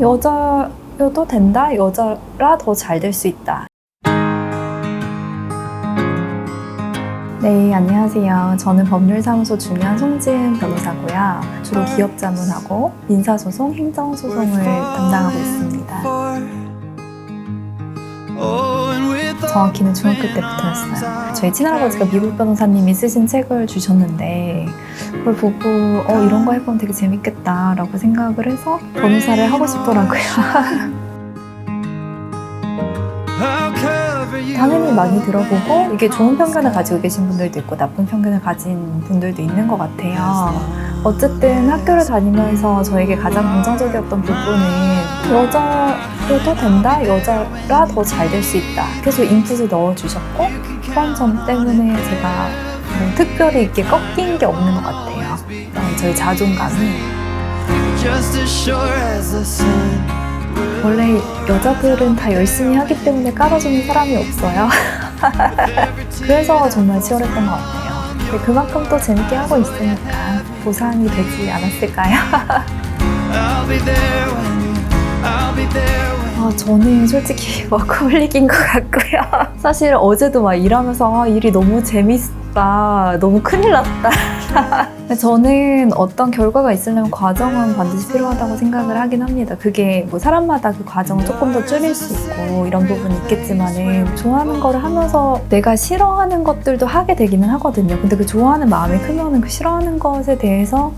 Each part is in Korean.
여자여도 된다. 여자라 더 잘 될 수 있다. 네, 안녕하세요. 저는 법률사무소 중요한 송지은 변호사고요. 주로 기업 자문하고 민사소송, 행정소송을 담당하고 있습니다. 정확히는 중학교 때부터였어요. 저희 친할아버지가 미국 변호사님이 쓰신 책을 주셨는데 그걸 보고 어 이런 거 해보면 되게 재밌겠다라고 생각을 해서 변호사를 하고 싶더라고요. 당연히 많이 들어보고 이게 좋은 편견을 가지고 계신 분들도 있고 나쁜 편견을 가진 분들도 있는 것 같아요. 어쨌든 학교를 다니면서 저에게 가장 긍정적이었던 부분은 여자여도 된다, 여자라 더 잘 될 수 있다. 계속 인풋을 넣어주셨고 그런 점 때문에 제가 뭐 특별히 이렇게 꺾인 게 없는 것 같아요. 어, 저희 자존감이. 원래 여자들은 다 열심히 하기 때문에 깔아주는 사람이 없어요. 그래서 정말 치열했던 것 같아요. 근데 그만큼 또 재밌게 하고 있으니까 보상이 되지 않았을까요? 아, 저는 솔직히 워커홀릭인 것 같고요. 사실 어제도 막 일하면서 아, 일이 너무 재밌다. 너무 큰일 났다. 저는 어떤 결과가 있으려면 과정은 반드시 필요하다고 생각을 하긴 합니다. 그게 뭐 사람마다 그 과정을 조금 더 줄일 수 있고 이런 부분이 있겠지만은 좋아하는 거를 하면서 내가 싫어하는 것들도 하게 되기는 하거든요. 근데 그 좋아하는 마음이 크면은 그 싫어하는 것에 대해서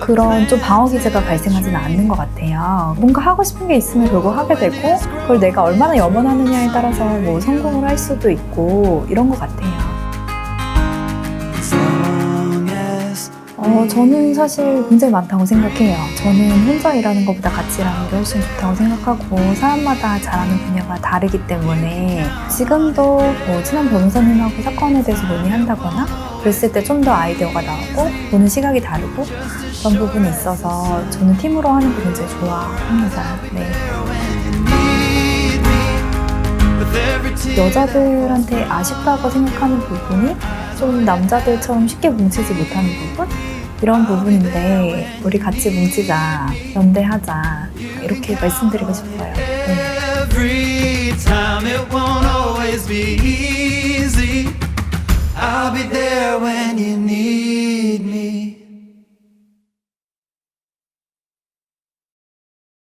그런 좀 방어 기제가 발생하지는 않는 것 같아요. 뭔가 하고 싶은 게 있으면 결국 하게 되고 그걸 내가 얼마나 염원하느냐에 따라서 뭐 성공을 할 수도 있고 이런 것 같아요. 어, 저는 사실 굉장히 많다고 생각해요. 저는 혼자 일하는 것보다 같이 일하는 게 훨씬 좋다고 생각하고 사람마다 잘하는 분야가 다르기 때문에 지금도 뭐 친한 변호사님하고 사건에 대해서 논의한다거나 그랬을 때 좀 더 아이디어가 나오고 보는 시각이 다르고 그런 부분이 있어서 저는 팀으로 하는 거 굉장히 좋아합니다. 네. 여자들한테 아쉽다고 생각하는 부분이 좀 남자들처럼 쉽게 뭉치지 못하는 부분? 이런 부분인데 우리 같이 뭉치자, 연대하자 이렇게 말씀드리고 싶어요. 네.